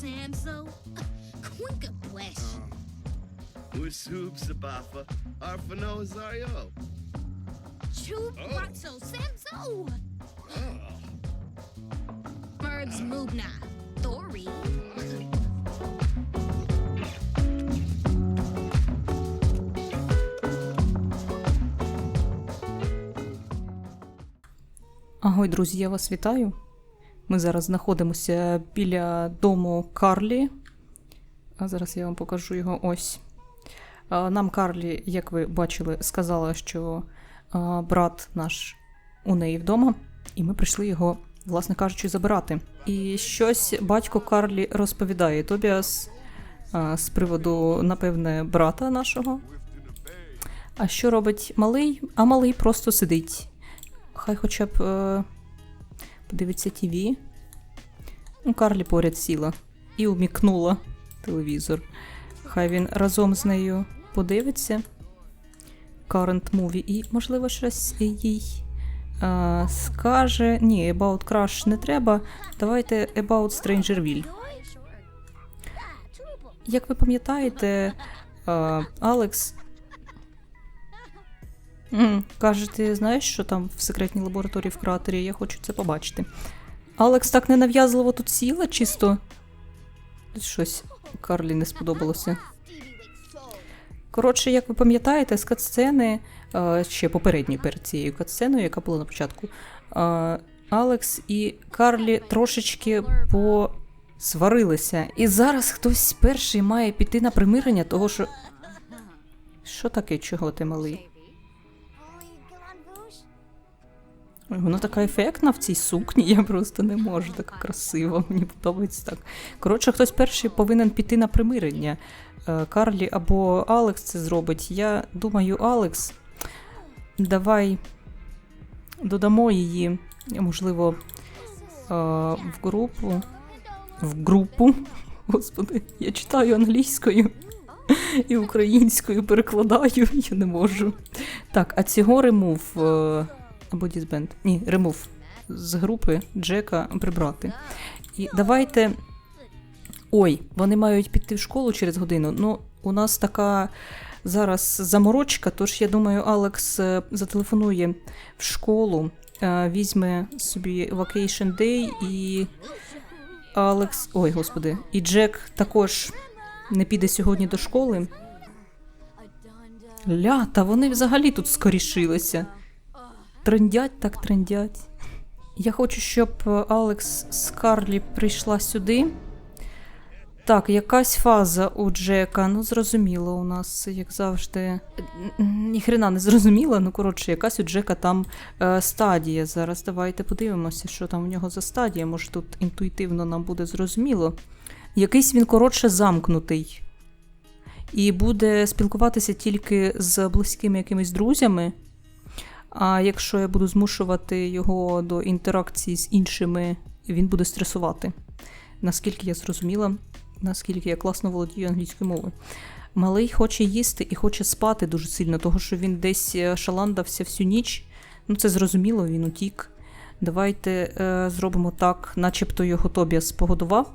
Sanso? Quinka bless. Who's hoops abafa? Arfano Zario. Chub Oh. Ratso Sanso. Oh. Mubna. Thori. Агой, друзі, я вас вітаю. Ми зараз знаходимося біля дому Карлі. А зараз я вам покажу його ось. Нам Карлі, як ви бачили, сказала, що брат наш у неї вдома, і ми прийшли його, власне кажучи, забирати. І щось батько Карлі розповідає Тобіас з приводу, напевне, брата нашого. А що робить малий? А малий просто сидить. Хай хоча б е, подивиться ТВ. Ну, Карлі поряд сіла і умікнула телевізор. Хай він разом з нею подивиться current movie і, можливо, щось їй е, скаже. Ні, About Crush не треба. Давайте About Strangerville. Як ви пам'ятаєте, е, Алекс М, Каже, ти знаєш, що там в секретній лабораторії в кратері? Я хочу це побачити. Алекс так ненав'язливо тут сіла, чисто. Щось Карлі не сподобалося. Коротше, як ви пам'ятаєте, з катсцени, е, ще попередньої перед цією катсценою, яка була на початку, е, Алекс і Карлі трошечки посварилися. І зараз хтось перший має піти на примирення, того що. Що таке, чого ти малий? Вона така ефектна в цій сукні, я просто не можу. Така красива, мені подобається так. Коротше, хтось перший повинен піти на примирення. Е, Карлі або Алекс це зробить. Я думаю, Алекс, давай додамо її, можливо, е, в групу. В групу. Господи, я читаю англійською і українською перекладаю, я не можу. Так, а цього ремув. Або дізбенд. Ні, ремув з групи Джека прибрати. І давайте. Ой, вони мають піти в школу через годину. Ну, у нас така зараз заморочка, тож я думаю, Алекс е, зателефонує в школу, е, візьме собі Vacation Day і. Алекс. Ой, господи, і Джек також не піде сьогодні до школи. Ля, та вони взагалі тут скорішилися. Трендять так трендять. Я хочу, щоб е, Алекс Карлі прийшла сюди. Так, якась фаза у Джека. Ну, зрозуміло, у нас, як завжди. Ніхрена не зрозуміла. Ну, коротше, якась у Джека там е, стадія. Зараз давайте подивимося, що там у нього за стадія. Може, тут інтуїтивно нам буде зрозуміло. Якийсь він, коротше, замкнутий. І буде спілкуватися тільки з близькими якимись друзями. А якщо я буду змушувати його до інтеракції з іншими, він буде стресувати. Наскільки я зрозуміла, наскільки я класно володію англійською мовою. Малий хоче їсти і хоче спати дуже сильно, того що він десь е, шаландався всю ніч. Ну, це зрозуміло, він утік. Давайте е, зробимо так, начебто його Тобіас погодував.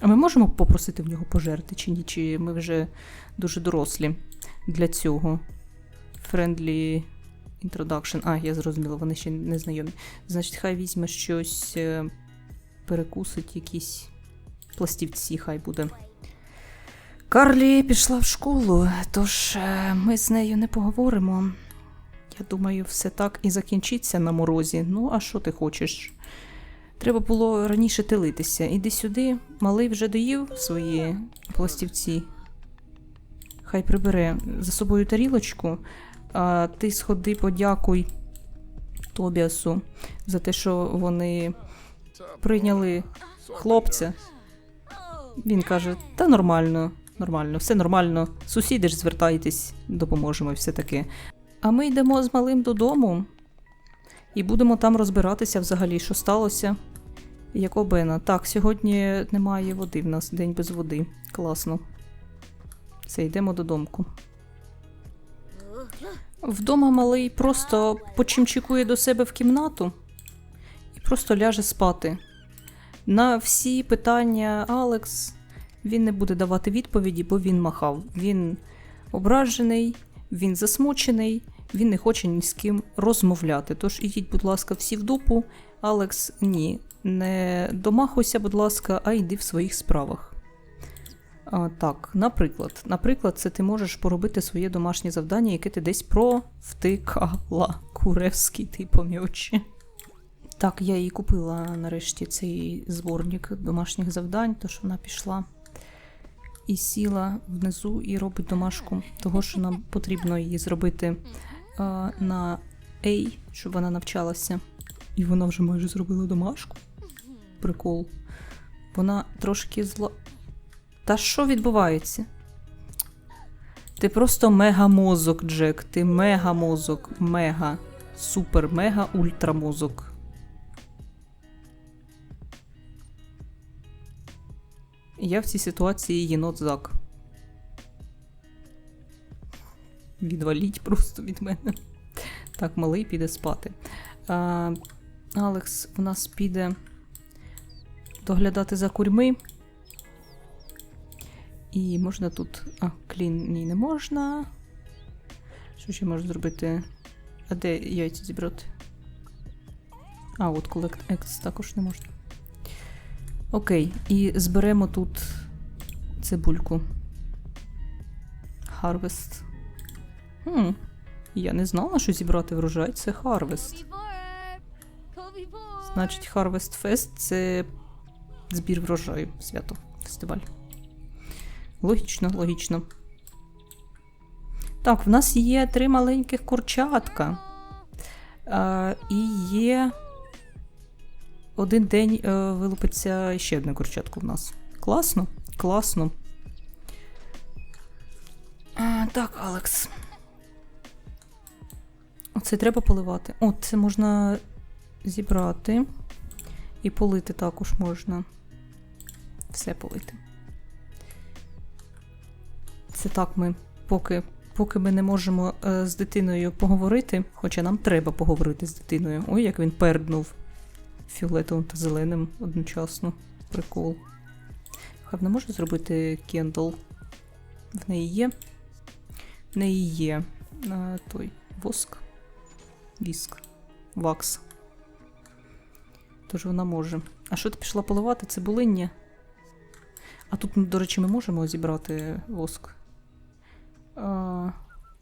А ми можемо попросити в нього пожерти чи ні? Чи ми вже дуже дорослі для цього? Friendly Introduction. А, я зрозуміла, вони ще не знайомі. Значить, хай візьме щось, е, перекусить якісь пластівці, хай буде. Карлі пішла в школу, тож е, ми з нею не поговоримо. Я думаю, все так і закінчиться на морозі. Ну, а що ти хочеш? Треба було раніше телитися. Іди сюди, малий вже доїв свої пластівці. Хай прибере за собою тарілочку, а ти сходи, подякуй Тобіасу за те, що вони прийняли хлопця. Він каже: та нормально, нормально, все нормально. Сусіди ж звертайтесь, допоможемо все таке. А ми йдемо з малим додому і будемо там розбиратися взагалі, що сталося. Як обена. Так, сьогодні немає води в нас, день без води. Класно. Все, йдемо додомку. Вдома малий просто почимчикує до себе в кімнату і просто ляже спати. На всі питання Алекс він не буде давати відповіді, бо він махав. Він ображений, він засмучений, він не хоче ні з ким розмовляти. Тож ідіть, будь ласка, всі в дупу. Алекс, ні, не домахуйся, будь ласка, а йди в своїх справах. Так, наприклад, наприклад, це ти можеш поробити своє домашнє завдання, яке ти десь провтикала. Куревський ти пом'ячі. Так, я їй купила нарешті цей зборник домашніх завдань, тож вона пішла і сіла внизу і робить домашку, того що нам потрібно її зробити на A, щоб вона навчалася. І вона вже майже зробила домашку. Прикол. Вона трошки зла. Та що відбувається? Ти просто мега-мозок, Джек. Ти мега-мозок. Мега. Супер мега ультрамозок. Я в цій ситуації єнот Зак. Відваліть просто від мене. Так, малий піде спати. А, Алекс в нас піде доглядати за курьми. І можна тут. А, клін ні, не можна. Що ще можна зробити? А де яйця зібрати? А, от Collect Acts також не можна. Окей, і зберемо тут цибульку. Harvest. Хм, я не знала, що зібрати врожай це Harvest. Значить, Harvest Fest це збір врожаю, свято, фестиваль. Логічно, логічно. Так, в нас є три маленьких курчатка. А, і є. Один день е, вилупиться ще одне курчатко в нас. Класно? Класно. А, так, Алекс. Оце треба поливати. О, це можна зібрати. І полити також можна. Все полити. Це так ми поки, поки ми не можемо е, з дитиною поговорити, хоча нам треба поговорити з дитиною. Ой, як він перднув фіолетовим та зеленим одночасно. Прикол. Хай не може зробити кендл. В неї є. В неї є е, той воск. Віск. Вакс. Тож вона може. А що ти пішла поливати? Цибулиння? А тут, до речі, ми можемо зібрати воск. А,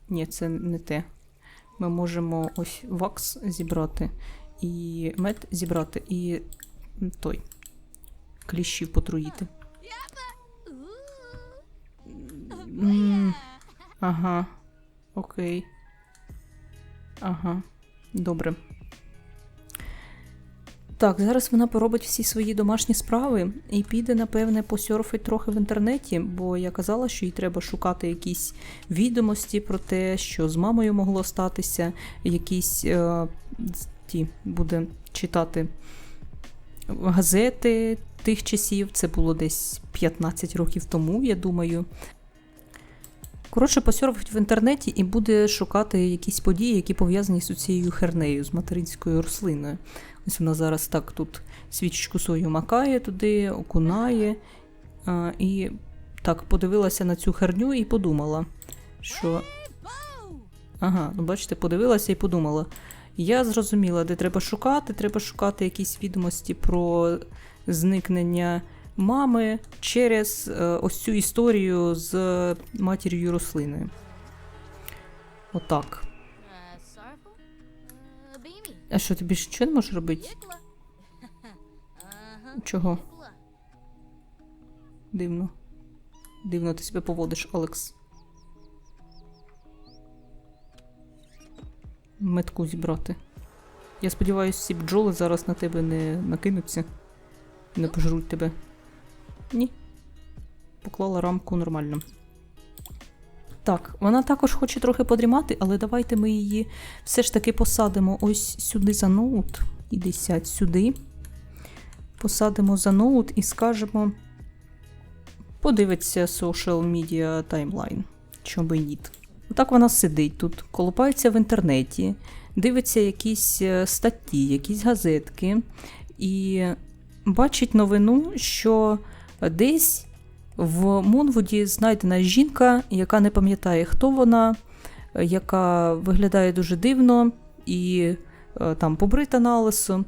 ні, це не те. Ми можемо ось вакс зібрати, і мед зібрати, і той кліщів потруїти. Ага. Окей. Ага. Добре. Так, зараз вона поробить всі свої домашні справи і піде, напевне, посьорфить трохи в інтернеті, бо я казала, що їй треба шукати якісь відомості про те, що з мамою могло статися, якісь е, ті буде читати газети тих часів. Це було десь 15 років тому, я думаю. Коротше, посьорфить в інтернеті і буде шукати якісь події, які пов'язані з цією хернею, з материнською рослиною. Ось вона зараз так тут свічечку свою макає туди, окунає. А, і так подивилася на цю херню і подумала, що. Ага, ну бачите, подивилася і подумала. Я зрозуміла, де треба шукати. Треба шукати якісь відомості про зникнення мами через е, ось цю історію з матір'ю рослиною. Отак. А що, ти більше нічого не можеш робити? Чого? Дивно. Дивно ти себе поводиш, Алекс. Метку зібрати. Я сподіваюся, ці бджоли зараз на тебе не накинуться. Не пожруть тебе. Ні. Поклала рамку нормально. Так, вона також хоче трохи подрімати, але давайте ми її все ж таки посадимо ось сюди за ноут. Іди сядь сюди. Посадимо за ноут і скажемо. Подивиться social media timeline. Чому і ні. Отак вона сидить тут, колупається в інтернеті, дивиться якісь е, статті, якісь газетки. І бачить новину, що десь в Монвуді знайдена жінка, яка не пам'ятає, хто вона, яка виглядає дуже дивно і е, там побрита на лисо.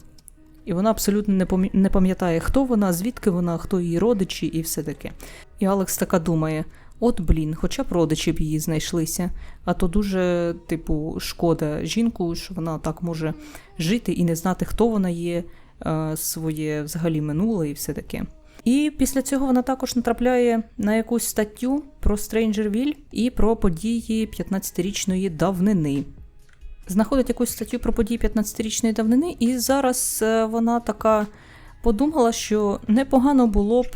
І вона абсолютно не пам'ятає, хто вона, звідки вона, хто її родичі і все таке. І Алекс така думає: от блін, хоча б родичі б її знайшлися. А то дуже, типу, шкода жінку, що вона так може жити і не знати, хто вона є, е, своє взагалі минуле і все таке. І після цього вона також натрапляє на якусь статтю про Стрейнджервіль і про події 15-річної давнини. Знаходить якусь статтю про події 15-річної давнини, і зараз е, вона така подумала, що непогано було б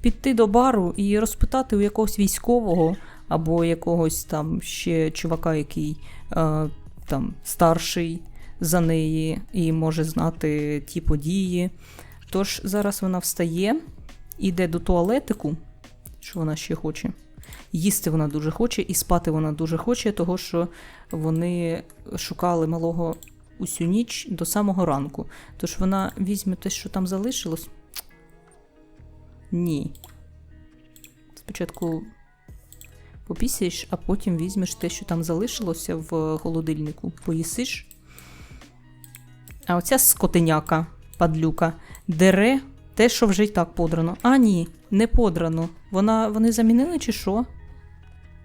піти до бару і розпитати у якогось військового або якогось там ще чувака, який е, там старший за неї і може знати ті події. Тож зараз вона встає, іде до туалетику, що вона ще хоче. Їсти вона дуже хоче, і спати вона дуже хоче, того що вони шукали малого усю ніч до самого ранку. Тож вона візьме те, що там залишилось. Ні. Спочатку попісяєш, а потім візьмеш те, що там залишилося в холодильнику, поїсиш. А оця скотиняка, падлюка, дере те, що вже й так подрано. А, ні, не подрано. Вона, вони замінили чи що?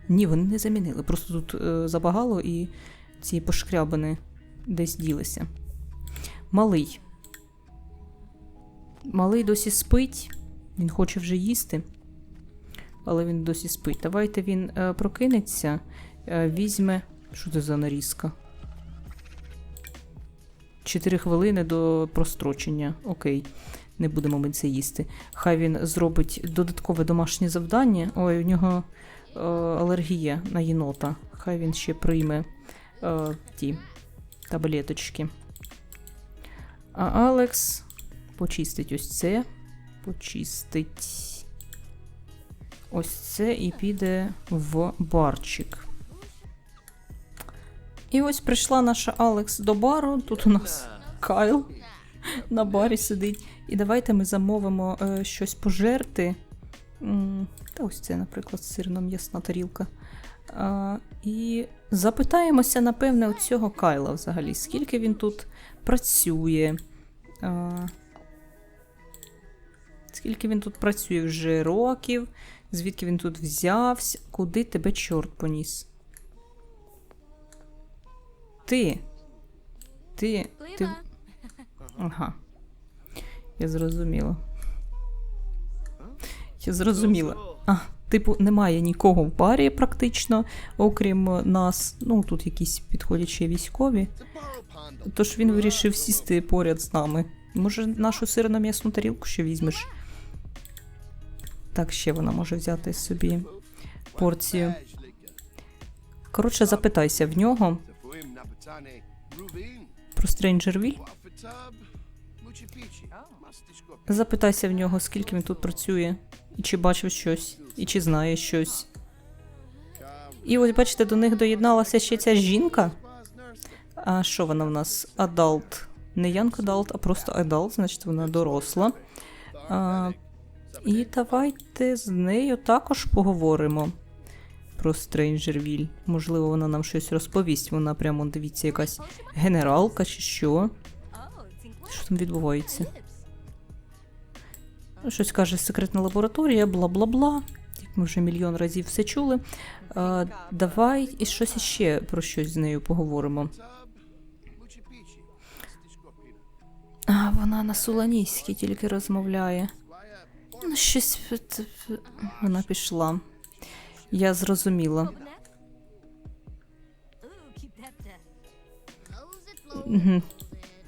Ні, вони не замінили. Просто тут е, забагало і ці пошкрябини десь ділися. Малий. Малий досі спить. Він хоче вже їсти. Але він досі спить. Давайте він е, прокинеться, е, візьме. Що це за нарізка? 4 хвилини до прострочення. Окей, не будемо ми це їсти. Хай він зробить додаткове домашнє завдання. Ой, у нього е, алергія на єнота. Хай він ще прийме е, ті таблеточки. А Алекс почистить ось це. Почистить ось це і піде в барчик. І ось прийшла наша Алекс до бару. Тут у нас Кайл на барі сидить. І давайте ми замовимо е, щось пожерти. Та ось це, наприклад, сирно м'ясна тарілка. А, і запитаємося, напевне, у цього Кайла взагалі, скільки він тут працює. А, скільки він тут працює вже років, звідки він тут взявся, куди тебе чорт поніс? Ти. Ти. ти... Ага. Я зрозуміла. Я зрозуміла. А, типу, немає нікого в барі практично, окрім нас. Ну, тут якісь підходячі військові. Тож він вирішив сісти поряд з нами. Може, нашу сирно м'ясну тарілку ще візьмеш? Так, ще вона може взяти собі порцію. Коротше, запитайся в нього про Стрейнджервіль. Запитайся в нього, скільки він тут працює, і чи бачив щось, і чи знає щось. І ось, бачите, до них доєдналася ще ця жінка. А що вона в нас? Адалт. Не Янг Адалт, а просто Адалт, значить вона доросла. А, і давайте з нею також поговоримо про Стрейнджервіль. Можливо, вона нам щось розповість. Вона прямо, дивіться, якась генералка чи що. Що там відбувається? Щось каже секретна лабораторія, бла-бла-бла. Як ми вже мільйон разів все чули. А, давай і щось іще про щось з нею поговоримо. А, вона на суланіській тільки розмовляє. Ну, щось вона пішла. Я зрозуміла.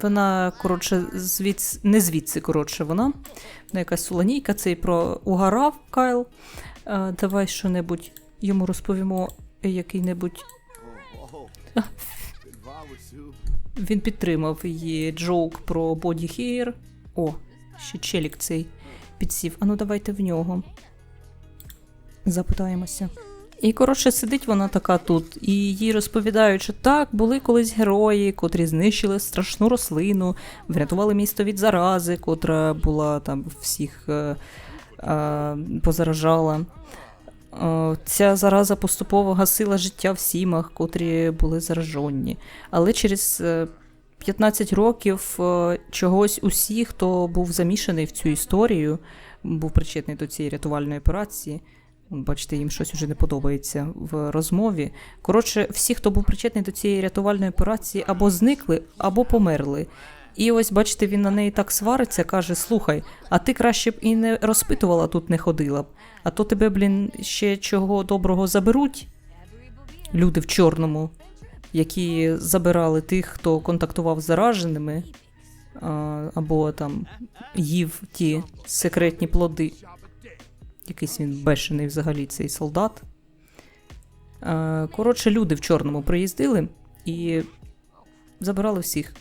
Вона, коротше, звідси, не звідси, коротше, вона. Вона якась солонійка, цей про угорав Кайл. А, давай що-небудь йому розповімо який-небудь. Він підтримав її джоук про боді хір. О, ще челік цей підсів. Ану, давайте в нього. Запитаємося. І коротше сидить вона така тут, і їй розповідають, що так, були колись герої, котрі знищили страшну рослину, врятували місто від зарази, котра була там всіх е, е, позаражала. Е, Ця зараза поступово гасила життя в сімах, котрі були заражені. Але через е, 15 років е, чогось усі, хто був замішаний в цю історію, був причетний до цієї рятувальної операції. Бачите, їм щось уже не подобається в розмові. Коротше, всі, хто був причетний до цієї рятувальної операції, або зникли, або померли. І ось, бачите, він на неї так свариться, каже: Слухай, а ти краще б і не розпитувала тут не ходила б. А то тебе, блін, ще чого доброго заберуть. Люди в чорному, які забирали тих, хто контактував з зараженими, або там їв ті секретні плоди. Якийсь він бешений взагалі цей солдат. Е, Коротше, люди в чорному приїздили і забирали всіх,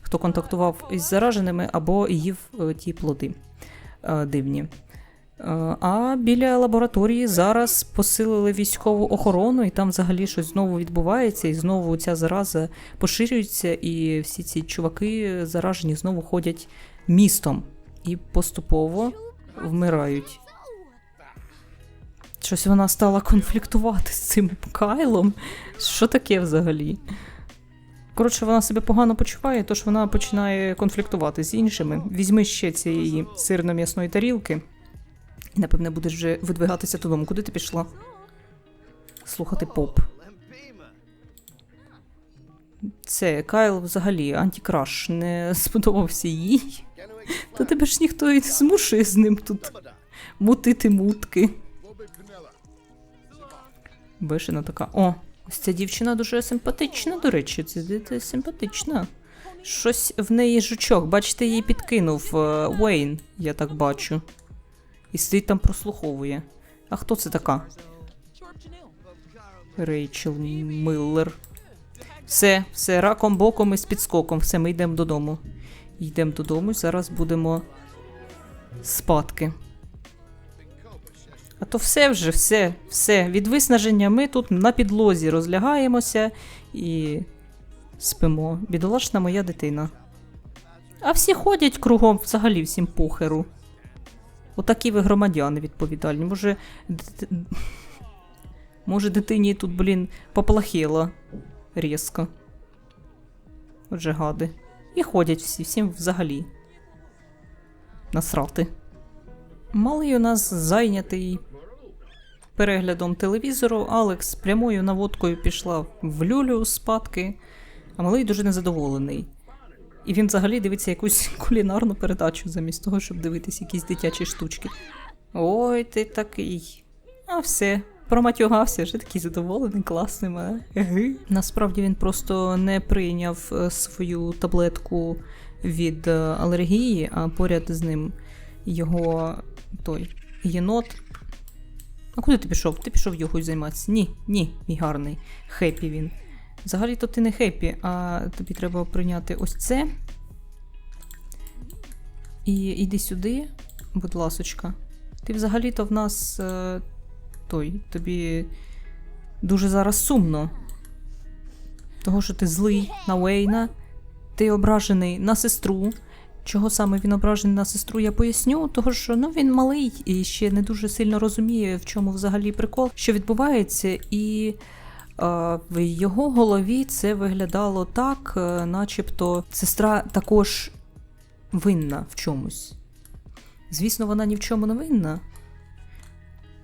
хто контактував із зараженими або їв е, ті плоди е, дивні. А біля лабораторії зараз посилили військову охорону, і там взагалі щось знову відбувається, і знову ця зараза поширюється, і всі ці чуваки заражені знову ходять містом і поступово вмирають. Щось вона стала конфліктувати з цим Кайлом. Що таке взагалі? Коротше, вона себе погано почуває, тож вона починає конфліктувати з іншими. Візьми ще цієї сирно-м'ясної тарілки. І, напевне, будеш вже видвигатися додому. Куди ти пішла? Слухати поп. Це Кайл взагалі антикраш не сподобався їй. Та тебе ж ніхто і не змушує з ним тут мутити мутки. Бешена така. О, ось ця дівчина дуже симпатична, до речі, це симпатична. Щось в неї жучок, бачите, її підкинув е, Уейн, я так бачу. І сидить там прослуховує. А хто це така? Рейчел Миллер. Все, все, раком боком і з підскоком. Все, ми йдемо додому. Йдемо додому, і зараз будемо спадки. А то все вже, все, все. Від виснаження ми тут на підлозі розлягаємося і спимо. Бідолашна моя дитина. А всі ходять кругом, взагалі всім похеру. Отакі ви громадяни відповідальні. Може, дит- може дитині тут, блін, поплахіло різко. Отже, гади. І ходять всі, всім взагалі. Насрати. Малий у нас зайнятий переглядом телевізору. Алекс прямою наводкою пішла в люлю спадки, а малий дуже незадоволений. І він взагалі дивиться якусь кулінарну передачу, замість того, щоб дивитись якісь дитячі штучки. Ой, ти такий. А все, проматюгався, вже такий задоволений, класний мене. Насправді він просто не прийняв е, свою таблетку від е, алергії, а поряд з ним його той єнот. А куди ти пішов? Ти пішов йогою займатися? Ні, ні, мій гарний. Хеппі він. Взагалі-то ти не хеппі, а тобі треба прийняти ось це. І йди сюди, будь ласочка. Ти взагалі-то в нас е, той, тобі дуже зараз сумно. Того, що ти злий на Уейна, ти ображений на сестру. Чого саме він ображений на сестру, я поясню, того що ну він малий і ще не дуже сильно розуміє, в чому взагалі прикол, що відбувається, і е, в його голові це виглядало так, е, начебто сестра також винна в чомусь. Звісно, вона ні в чому не винна,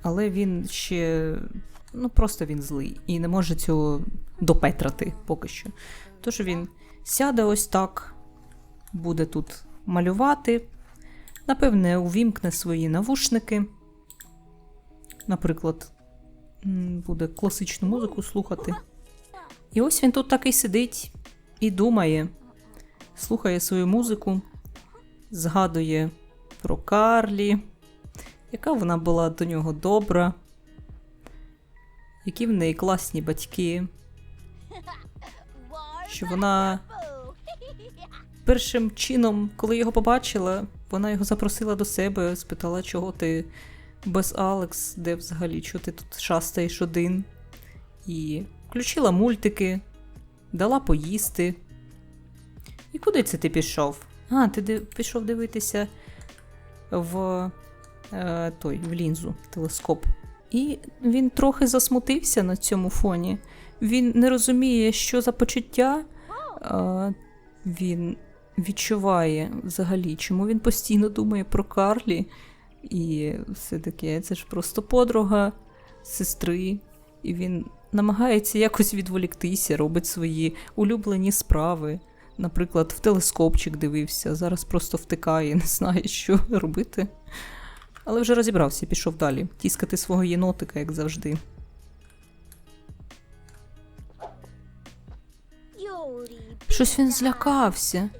але він ще ну просто він злий і не може цього допетрати поки що. Тож він сяде ось так, буде тут малювати, напевне, увімкне свої навушники. Наприклад, буде класичну музику слухати. І ось він тут такий сидить і думає, слухає свою музику, згадує про Карлі, яка вона була до нього добра, які в неї класні батьки, що вона першим чином, коли його побачила, вона його запросила до себе, спитала, чого ти без Алекс, де взагалі що ти тут шастаєш один. І включила мультики, дала поїсти. І куди це ти пішов? А, ти див- пішов дивитися в е, той, в лінзу, телескоп. І він трохи засмутився на цьому фоні. Він не розуміє, що за почуття е, він відчуває взагалі, чому він постійно думає про Карлі. І все таке, це ж просто подруга сестри, і він намагається якось відволіктися, робить свої улюблені справи. Наприклад, в телескопчик дивився, зараз просто втикає, не знає, що робити. Але вже розібрався, пішов далі. Тіскати свого єнотика, як завжди. Щось він злякався.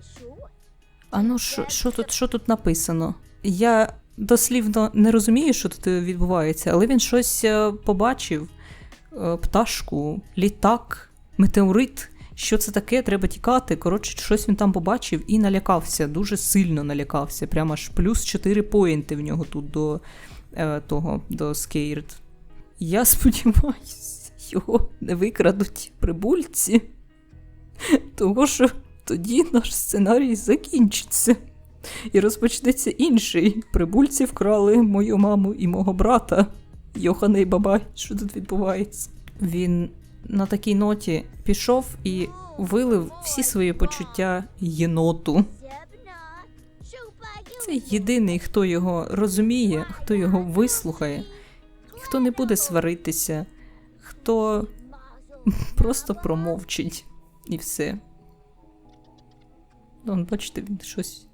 А ну, що, що, тут, що тут написано? Я дослівно не розумію, що тут відбувається, але він щось е, побачив: Е, пташку, літак, метеорит. Що це таке? Треба тікати. Коротше, щось він там побачив і налякався, дуже сильно налякався. Прямо аж плюс 4 поінти в нього тут до е, того, до Scared. Я сподіваюся, його не викрадуть прибульці. Того що тоді наш сценарій закінчиться. І розпочнеться інший. Прибульці вкрали мою маму і мого брата. Йоханий бабай, що тут відбувається? Він на такій ноті пішов і вилив всі свої почуття єноту. Це єдиний, хто його розуміє, хто його вислухає, хто не буде сваритися, хто просто промовчить і все. Ну, бачите, він щось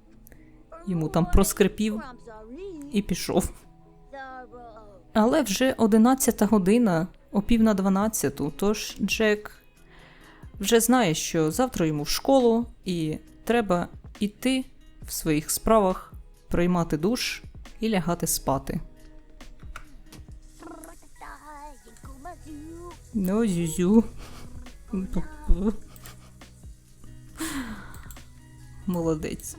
йому там проскрипів і пішов. Але вже 11 година, о пів на 12, тож Джек вже знає, що завтра йому в школу, і треба йти в своїх справах, приймати душ і лягати спати. Ну, зюзю. Молодець.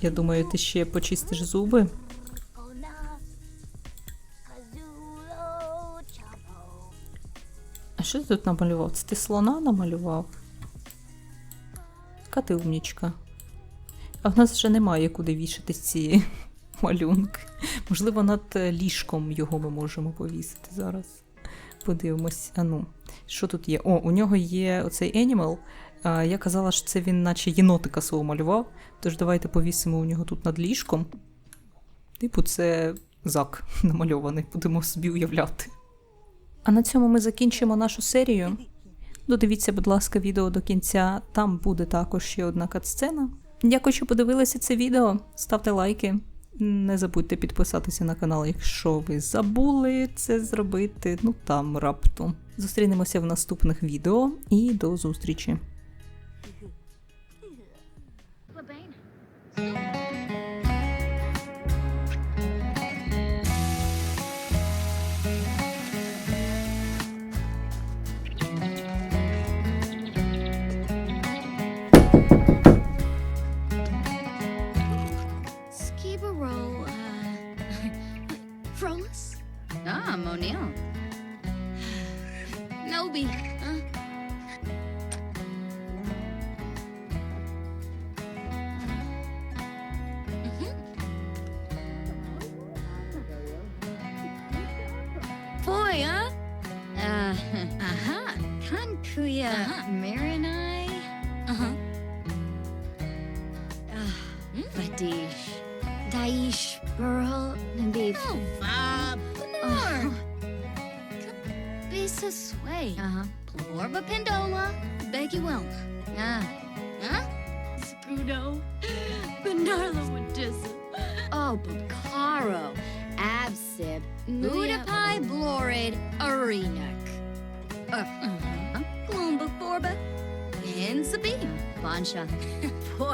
Я думаю, ти ще почистиш зуби. А що ти тут намалював? Це ти слона намалював? Яка ти умнічка. А в нас вже немає куди вішати ці малюнки. Можливо, над е, ліжком його ми можемо повісити зараз. Подивимось. А ну, що тут є? О, у нього є оцей Animal. Я казала, що це він наче єнотика свого малював. Тож давайте повісимо у нього тут над ліжком. Типу, це зак намальований, будемо собі уявляти. А на цьому ми закінчимо нашу серію. Додивіться, будь ласка, відео до кінця. Там буде також ще одна катсцена. Дякую, що подивилися це відео. Ставте лайки. Не забудьте підписатися на канал, якщо ви забули це зробити. Ну там раптом. Зустрінемося в наступних відео і до зустрічі. Skibero, uh. Frolus? Ah, Monil. Nobi, Kuya uh-huh. Marina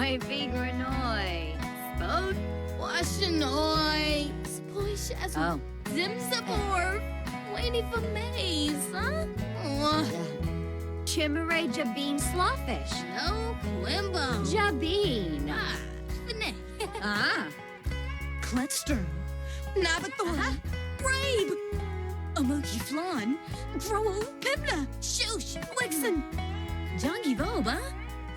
Noy Vigornoy. Spode? Washanoy. Spoishas. Zimsabor. Waiting for Maze, huh? Chimere Jabin Slawfish. No, Quimbo. Jabin. Ah, Ah. Cletstern. Navathorn. Brave. Uh-huh. Amoki Flan. Droel Pimna. Shoosh. Wixen. Jongi Boba.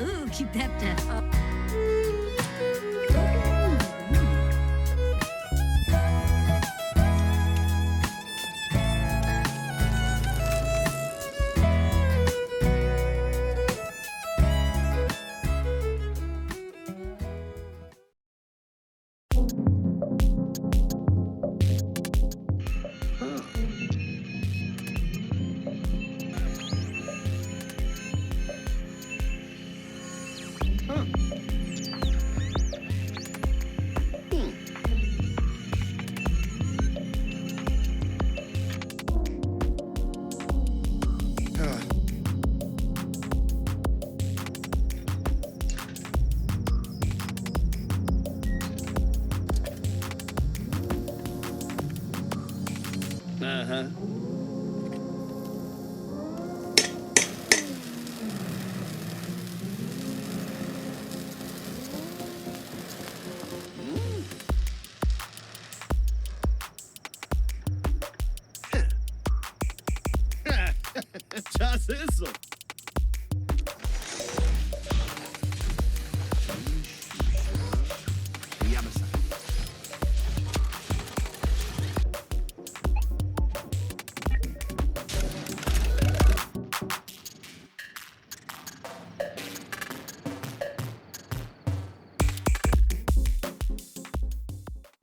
Ooh, keep that down. huh?